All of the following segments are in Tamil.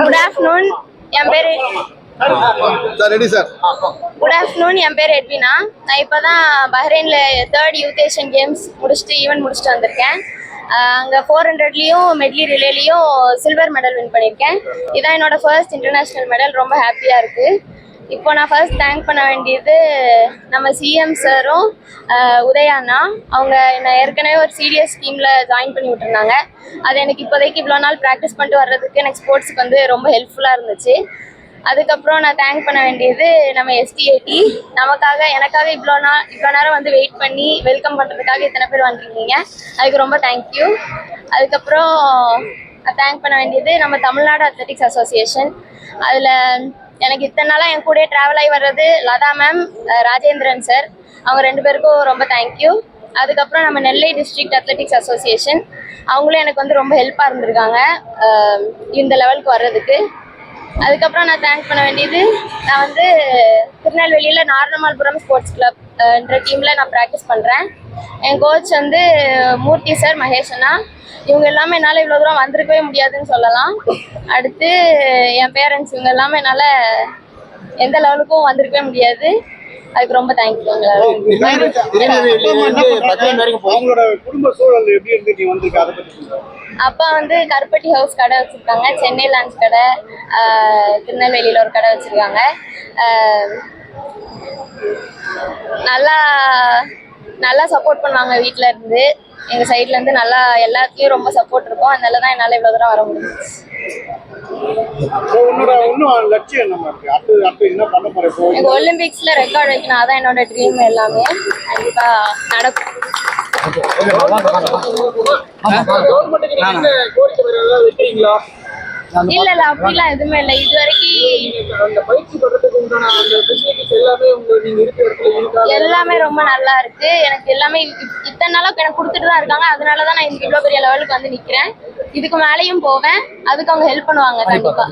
குட் ஆஃப்டர்நூன் என் பேர் sir ready sir? Good afternoon என் பேர் எட்வினா. நான் இப்போ தான் பஹ்ரைனில் தேர்ட் யூத் ஏஷியன் கேம்ஸ் முடிச்சுட்டு ஈவெண்ட் முடிச்சுட்டு வந்திருக்கேன். அங்கே ஃபோர் ஹண்ட்ரட்லேயும் மெட்லி ரிலேலையும் சில்வர் மெடல் வின் பண்ணியிருக்கேன். இதான் என்னோட ஃபர்ஸ்ட் இன்டர்நேஷ்னல் மெடல் ரொம்ப ஹாப்பியாக இருக்குது இப்போ நான் ஃபர்ஸ்ட் தேங்க் பண்ண வேண்டியது நம்ம சிஎம் சாரும் உதயாண்ணா அவங்க என்னை ஏற்கனவே ஒரு சீரியஸ் ஸ்கீமில் ஜாயின் பண்ணி விட்டுருந்தாங்க. அது எனக்கு இப்போதைக்கு இவ்வளோ நாள் ப்ராக்டிஸ் பண்ணிட்டு வர்றதுக்கு எனக்கு ஸ்போர்ட்ஸுக்கு வந்து ரொம்ப ஹெல்ப்ஃபுல்லாக இருந்துச்சு. அதுக்கப்புறம் நான் தேங்க் பண்ண வேண்டியது நம்ம எஸ்டிஏடி நமக்காக எனக்காக இவ்வளோ நாள் இவ்வளோ நேரம் வந்து வெயிட் பண்ணி வெல்கம் பண்ணுறதுக்காக இத்தனை பேர் வந்திருக்கீங்க. அதுக்கு ரொம்ப தேங்க்யூ அதுக்கப்புறம் தேங்க் பண்ண வேண்டியது நம்ம தமிழ்நாடு அத்லெட்டிக்ஸ் அசோசியேஷன் அதில் எனக்கு இத்தனை நாளாக என் கூடயே ட்ராவல் ஆகி வர்றது லதா மேம் ராஜேந்திரன் சார் அவங்க ரெண்டு பேருக்கும் ரொம்ப தேங்க்யூ அதுக்கப்புறம் நம்ம நெல்லை டிஸ்ட்ரிக்ட் அத்லெட்டிக்ஸ் அசோசியேஷன் அவங்களும் எனக்கு வந்து ரொம்ப ஹெல்ப்பாக இருந்திருக்காங்க இந்த லெவலுக்கு வர்றதுக்கு. அதுக்கப்புறம் நான் தேங்க் பண்ண வேண்டியது நான் வந்து திருநெல்வேலியில் நாரணமால்புரம் ஸ்போர்ட்ஸ் கிளப் என்ற டீமில் நான் ப்ராக்டிஸ் பண்ணுறேன் என் கோச் வந்து மூர்த்தி சார் மகேஷ் அண்ணா. இவங்க எல்லாமே என்னால் இவ்வளோ தூரம் வந்திருக்கவே முடியாதுன்னு சொல்லலாம். அடுத்து என் பேரண்ட்ஸ் இவங்க எல்லாமே என்னால் எந்த லெவலுக்கும் வந்திருக்கவே முடியாது. அதுக்கு ரொம்ப தேங்க்யூ அவங்களோட குடும்ப சூழல் எப்படி இருந்து நீ வந்திருக்க அதை பத்தி சொல்லுங்க. அப்பா வந்து கருப்பட்டி ஹவுஸ் கடை வச்சுருக்காங்க. சென்னை லான்ச் கடை திருநெல்வேலியில் ஒரு கடை வச்சுருக்காங்க. நல்லா நல்லா சப்போர்ட் பண்ணுவாங்க வீட்டில் இருந்து. எங்கள் சைட்லேருந்து நல்லா எல்லாத்துலேயும் ரொம்ப சப்போர்ட் இருக்கும். அதனால தான் என்னால் இவ்வளோ தூரம் வர முடியும் எனக்கு ஒலிம்பிக்ஸில் ரெக்கார்ட் வைக்கணும். அதான் என்னோட ட்ரீம் எல்லாமே. கண்டிப்பாக நடக்கும். இல்லை இல்லை அப்படிலாம் எதுவுமே இல்லை. இது வரைக்கும் எல்லாமே ரொம்ப நல்லா இருக்கு. எனக்கு எல்லாமே இத்தனை நாளா எனக்கு கொடுத்துட்டு தான் இருக்காங்க. அதனால தான் நான் இவ்வளோ பெரிய லெவலுக்கு வந்து நிக்கிறேன். இதுக்கு மேலேயும் போவேன். அதுக்கு அவங்க ஹெல்ப் பண்ணுவாங்க கண்டிப்பா.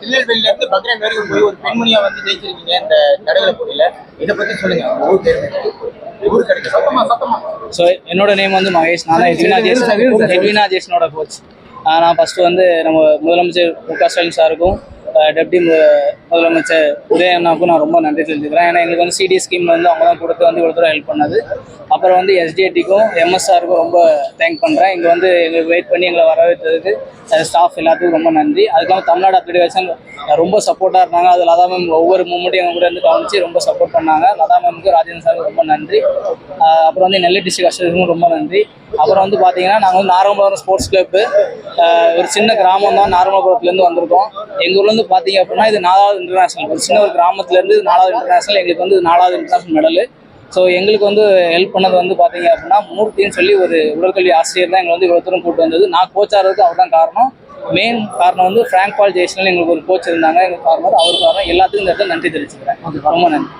திருநெல்வேலியில இருந்து பக்ரைன் வரைக்கும் போய் ஒரு பெண்மணியா வந்து ஜெயிச்சிருக்கீங்க இந்த தடகள போட்டியில இதை பத்தி சொல்லுங்க உங்க ஊர் பேர் ஊர் கிடைக்கும் சத்தமா சத்தமா ஸோ என்னோட நேம் வந்து மகேஷ் நான் எட்வினா ஜேசனோட கோச் நான் ஃபஸ்ட்டு வந்து நம்ம முதலமைச்சர் மு க ஸ்டாலின் சாருக்கும் டெப்டி முதலமைச்சர் உதய அண்ணாவுக்கும் நான் ரொம்ப நன்றி தெரிஞ்சுக்கிறேன் ஏன்னா எங்களுக்கு வந்து சிடி ஸ்கீம் வந்து அவங்க தான் கொடுத்து வந்து இவ்வளோ தூரம் ஹெல்ப் பண்ணது. அப்புறம் வந்து எஸ்டிஏடிக்கும் எம்எஸ்ஆருக்கும் ரொம்ப தேங்க் பண்ணுறேன் இங்கே வந்து எங்களுக்கு வெயிட் பண்ணி எங்களை வரவேற்றதுக்கு ஸ்டாஃப் எல்லாத்துக்கும் ரொம்ப நன்றி. அதுக்கப்புறம் தமிழ்நாடு அப்ளிகேஷன் ரொம்ப சப்போர்ட்டாக இருந்தாங்க. அது லதா மேம் ஒவ்வொரு மூமெண்ட்டும் எங்கள் கூட இருந்து கவனிச்சு ரொம்ப சப்போர்ட் பண்ணாங்க. லதா மேமுக்கு ராஜேந்திர சாருக்கு ரொம்ப நன்றி. அப்புறம் வந்து நெல்லை டிஸ்ட்ரிக்ட் அசோசியேஷனுக்கும் ரொம்ப நன்றி. அப்புறம் வந்து பார்த்தீங்கன்னா நாங்கள் வந்து நாரமபுரம் ஸ்போர்ட்ஸ் கிளப்பு ஒரு சின்ன கிராமம் தான் நாரமபுரத்துலேருந்து வந்திருக்கோம். எங்கள் ஊர்ல இருந்து பார்த்தீங்க அப்படின்னா இது நாலாவது இன்டர்நேஷனல் ஒரு சின்ன ஒரு கிராமத்துலேருந்து நாலாவது இன்டர்நேஷனல் எங்களுக்கு வந்து நாலாவது இன்டர்நேஷனல் மெடலு ஸோ எங்களுக்கு வந்து ஹெல்ப் பண்ணது வந்து பார்த்தீங்க அப்படின்னா மூர்த்தின்னு சொல்லி ஒரு உடற்கல்வி ஆசிரியர் தான் எங்களை வந்து இவ்வளோ தூரம் கூட்டு வந்தது. நான் கோச்சாகிறதுக்கு அவர் தான் காரணம். மெயின் காரணம் வந்து ஃப்ராங்க் பால் ஜெய்சனல் எங்களுக்கு ஒரு கோச் இருந்தாங்க. எங்கள் ஃபார்மர் அவர் காரணம் எல்லாத்துக்கும் இந்த இடத்துல நன்றி தெரிவிச்சுக்கிறேன். ரொம்ப நன்றி.